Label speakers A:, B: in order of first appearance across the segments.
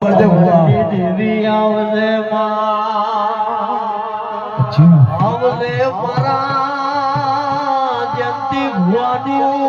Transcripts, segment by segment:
A: દેવી આવજે માં મારા જયંતિ ભુવાની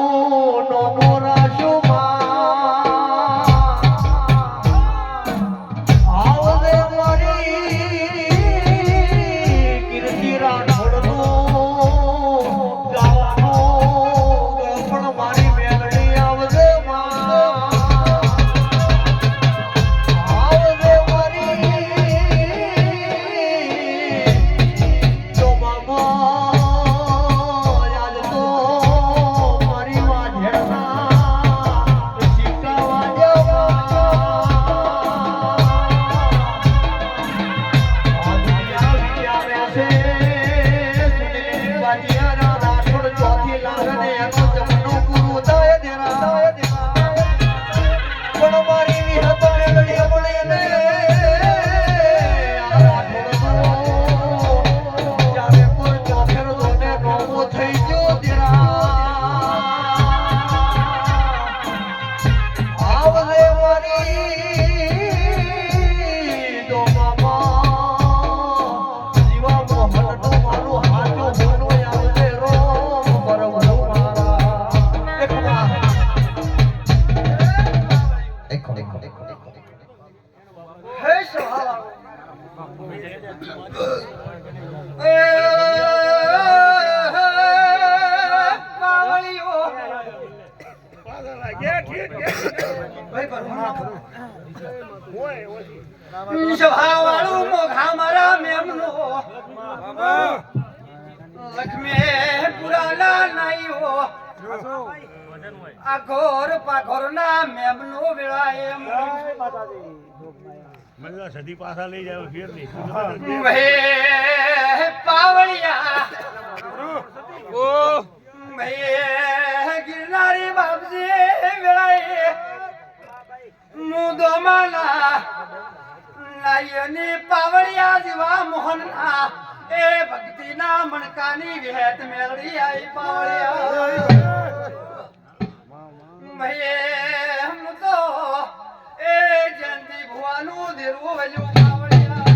A: સભાવાળું મોઘા મારા મેમનો લક્ષ્મી પુરાના નાઈઓ આ ઘોર ના મેમનો વેળાએ
B: મને સદી પાછા લઈ જાવ ફેર નહીં.
A: પાવળિયા. હે ગિરનારી બાપજી વેળાએ મુદો માના લાયની પાવળિયા જેવા મોહનના એ ભક્તિના મણકાની વિહેત મેળડી આઈ પાવળિયા. મયે જયંતી ભુવાનું દેરું વજુ પાવળિયા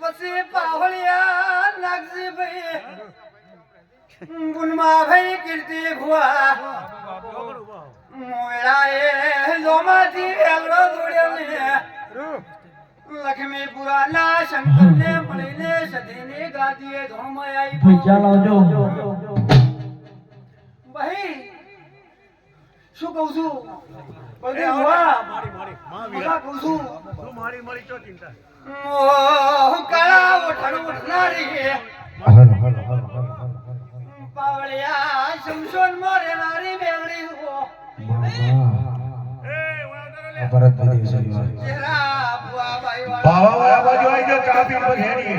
A: પછી પાવળિયા નાગજી ભાઈ, ગુણમાં ભાઈ કીર્તિ ભુવા. મોયરાએ લોમાથી વેલડો દોડ્યો ને. લક્ષ્મી શંકરને મળીને સતીની ગાદીએ ધોમાઈ
C: પૈસા લાવજો.
A: ભાઈ શું કહું છું? બળદેવ ભુવા
B: મારી મારી માં વીરા
A: કહું છું?
B: તું મારી મારી ચો ચિંતા?
A: મોહ કાળા ઓઠણ ઉઠનારી
C: હલો હલો હલો હલો
A: પાવળિયા શમશોન મારે નારી બેવડી હો
B: એ વાંધો લે
C: ભરતભાઈ દેસાઈ
A: ચહેરા ભુવા વાળા
B: બાજુ આવી જાઓ ચા પીવા ઘેરીએ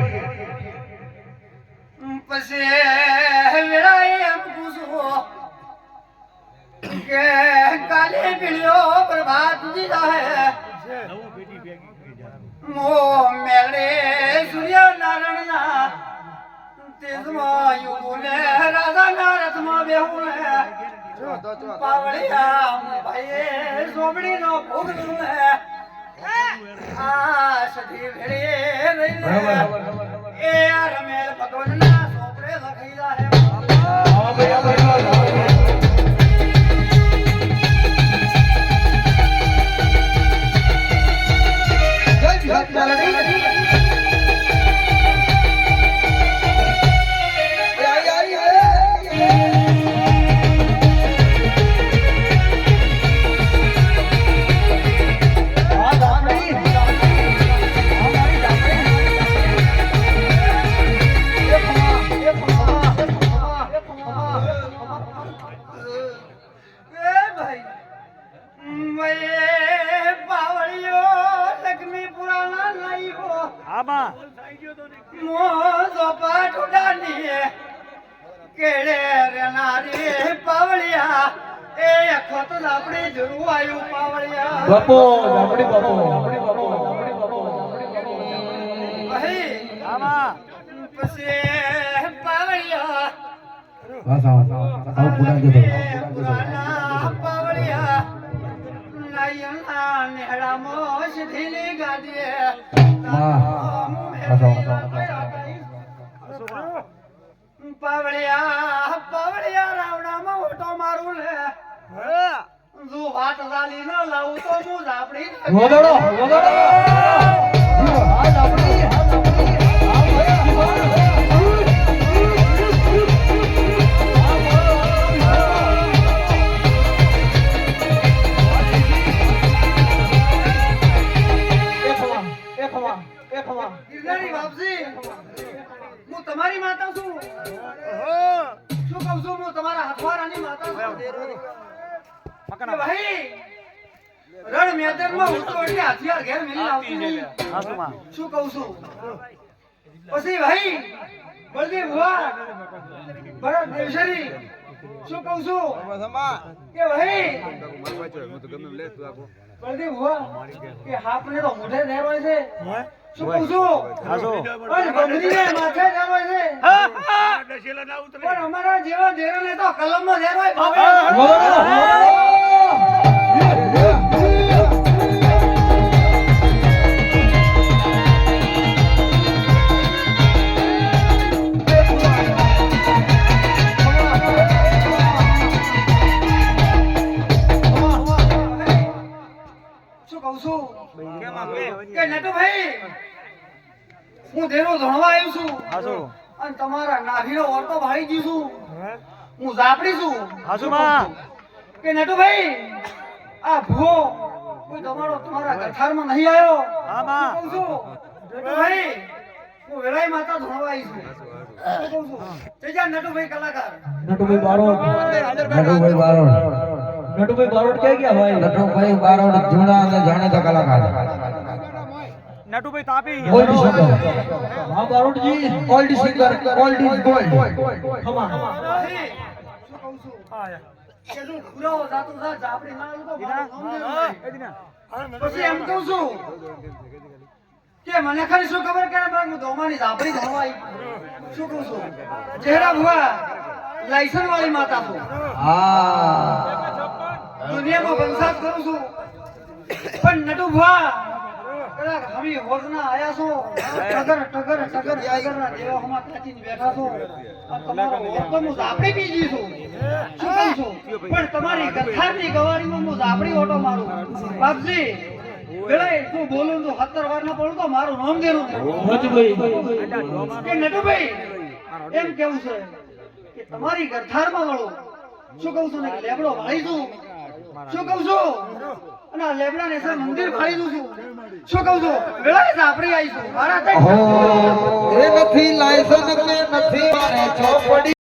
A: પછી વેળાએ એમ પૂછો કે કાલે પીળ્યો પ્રભાત દીધા હે
B: ભેગી
A: મો મેળે સૂર્ય નારાયણના તેજમાં યુગને રાધાના રથમાં બેહું પાવળિયા ભાઈએ સોમડીનો ભોગ લીધો હે આ સધી ભેળે રહીને એ આ રમેલ ભગવાનના સોપડે લખાયેલા હે એ
B: આમાં.
A: મોજો પાટુડાની કેડે રેનારી પાવળિયા એ અખો તો આપણી જરૂર આવ્યું પાવળિયા
C: બાપો આપણી બાપો આપણી આપણી
A: પછી
C: આવો વાહ. પાવળિયા
A: પાવડિયા પાવડિયા રાવણામાં ઓટો મારું લે. જો વાત ચાલી ન લાવું તો હું ઝાપડી ગિરનારી બાપજી હું તમારી માતા છું. શું કહું છું હું તમારા હથવારાની માતા છું. ભાઈ રણ મેદાનમાં હું તો એટલે હથિયાર ઘેર મેલી આવતી નહીં. શું કહું છું? પછી ભાઈ બળદેવ ભુવા ભરત દેવશરી શું કહું છું? કે ભાઈ બળદેવ ભુવા કે હાપને તો મોઢે નેરોય છે. શું કહું પણ બંગડીને માથે નેરોય છે.
B: દશેલા ના ઉતરે.
A: પણ અમારા જેવા ધેરોને તો કલમમાં નેરોય ભાવે. ધેરો ધણવા આવ્યો છું. અને તમારા નાભીનો ઓરતો ભાળી ગયું છું. હું? ઝાપડી છું. કે નટુભાઈ આ ભૂવો કોઈ તમારો તમારા ગઠારમાં નહીં આવ્યો? હા શું કહું છું નટુભાઈ હું વેરાઈ માતા ધણવા આવી છું. તેજા નટુભાઈ કલાકાર.
C: નટુભાઈ બારોટ. નટુભાઈ બારોટ. નટુભાઈ બારોટ ક્યાં ગયા ભાઈ નટુભાઈ બારોટ જૂના અને જાણીતા કલાકાર.
B: નટુભાઈ તાપી.
C: Old singer. હા Barotji. Old singer. Old is gold. ખમા
A: નહીં. શું કહું છું? કે જો પૂરો જાતો સા જાપડી ના આવ્યું તો એ દિના. પછી એમ કહું છું કે મને ખાલી શું ખબર કે ભાઈ હું ધોમાની જાપડી ધોવા શું કહું છું? ચહેરા ભુવા. લાયસન વાળી માતા છું.
C: હા.
A: દુનિયામાં વંશાત કરું છું. પણ નટુ ભુવા કદાચ હમી હોજના આયા છો. ટગર ટગર ટગર ટગર ના દેવા હમા કાચીને બેઠા છો. તમારો હોજ તો હું ઝાપડી પીજી છું. શું કહું છું? પણ તમારી ગથારની ગવારીમાં હું ઝાપડી ઓટો મારું. બાપજી વેળાએ તું બોલું તો સત્તર વાર ના પડું તો મારું નામ દેરું કે નટુભાઈ એમ કેવું છે કે તમારી ગરથારમાં વળો. શું કહું છું ને કે લેબડો ભાઈ દઉં શું કહું છું? અને લેબડા ને સર મંદિર ભાળી દઉં છું. શું કહું છું? વેળાએ આપણે આવીશું. મારા
C: ઓહો એ નથી લાયસન્સ કે નથી મારે ચોપડી.